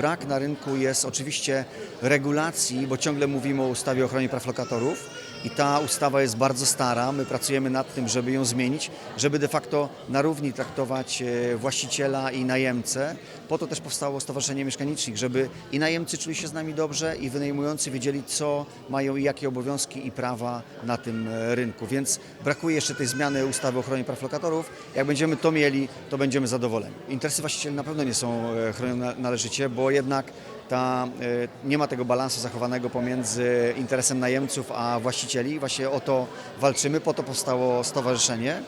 brak na rynku jest oczywiście regulacji, bo ciągle mówimy o ustawie o ochronie praw lokatorów i ta ustawa jest bardzo stara. My pracujemy nad tym, żeby ją zmienić, żeby de facto na równi traktować e, właściciela i najemcę. Po to też powstało Stowarzyszenie Mieszkanicznych, żeby i najemcy czuli się z nami dobrze i wynajmujący wiedzieli, co mają i jakie obowiązki i prawa na tym e, rynku. Więc brakuje jeszcze tej zmiany ustawy o ochronie praw lokatorów. Jak będziemy to mieli, to będziemy zadowoleni. Interesy właścicieli na pewno nie są e, chronione należycie, bo jednak ta, e, nie ma tego balansu zachowanego pomiędzy interesem najemców a właścicieli. Właśnie o to walczymy, po to powstało stowarzyszenie.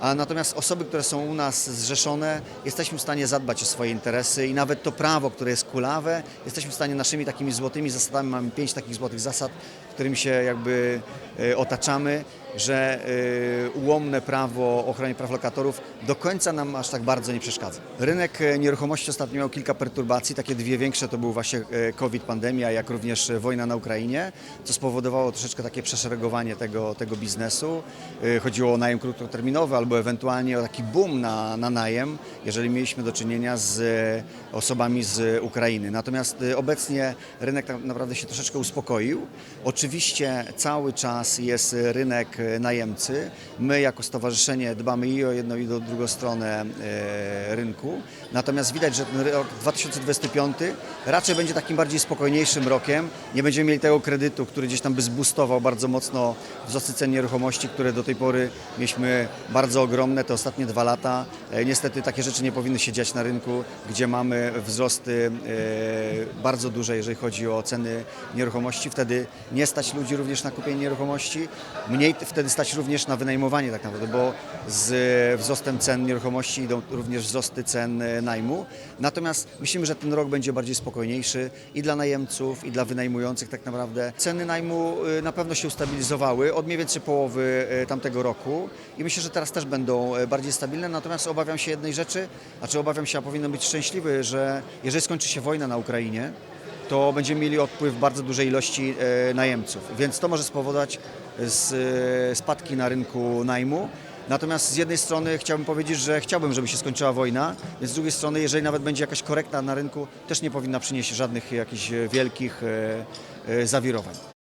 A natomiast osoby, które są u nas zrzeszone, jesteśmy w stanie zadbać o swoje interesy i nawet to prawo, które jest kulawe, jesteśmy w stanie naszymi takimi złotymi zasadami, mamy pięć takich złotych zasad, którymi się jakby e, otaczamy, że e, ułomne prawo o ochronie praw lokatorów do końca nam aż tak bardzo nie przeszkadza. Rynek e, nieruchomości ostatnio miał kilka perturbacji, takie dwie większe to był właśnie COVID, pandemia, jak również wojna na Ukrainie, co spowodowało troszeczkę takie przeszeregowanie tego, tego biznesu. Chodziło o najem krótkoterminowy albo ewentualnie taki boom na, na najem, jeżeli mieliśmy do czynienia z e, osobami z Ukrainy. Natomiast e, obecnie rynek tak naprawdę się troszeczkę uspokoił. Oczywiście cały czas jest rynek e, najemcy. My jako stowarzyszenie dbamy i o jedną i o drugą stronę rynku. Natomiast widać, że ten rok 2025 raczej będzie takim bardziej spokojniejszym rokiem. Nie będziemy mieli tego kredytu, który gdzieś tam by zbustował bardzo mocno wzrosty cen nieruchomości, które do tej pory mieliśmy bardzo ogromne te ostatnie dwa lata. E, Niestety takie rzeczy nie powinny się dziać na rynku, gdzie mamy wzrosty e, bardzo duże, jeżeli chodzi o ceny nieruchomości. Wtedy nie stać ludzi również na kupienie nieruchomości. Mniej wtedy stać również na wynajmowanie tak naprawdę, bo z wzrostem cen nieruchomości idą również wzrosty cen e, najmu. Natomiast myślimy, że ten rok będzie bardziej spokojniejszy i dla najemców, i dla wynajmujących tak naprawdę. Ceny najmu e, na pewno się ustabilizowały od mniej więcej połowy e, tamtego roku i myślę, że teraz też będą e, bardziej stabilne. Natomiast obawiam się jednej rzeczy, a czy obawiam się, a powinien być szczęśliwy, że jeżeli skończy się wojna na Ukrainie, to będziemy mieli odpływ bardzo dużej ilości e, najemców, więc to może spowodować e, spadki na rynku najmu. Natomiast z jednej strony chciałbym powiedzieć, że chciałbym, żeby się skończyła wojna, więc z drugiej strony, jeżeli nawet będzie jakaś korekta na rynku, też nie powinna przynieść żadnych jakichś wielkich zawirowań.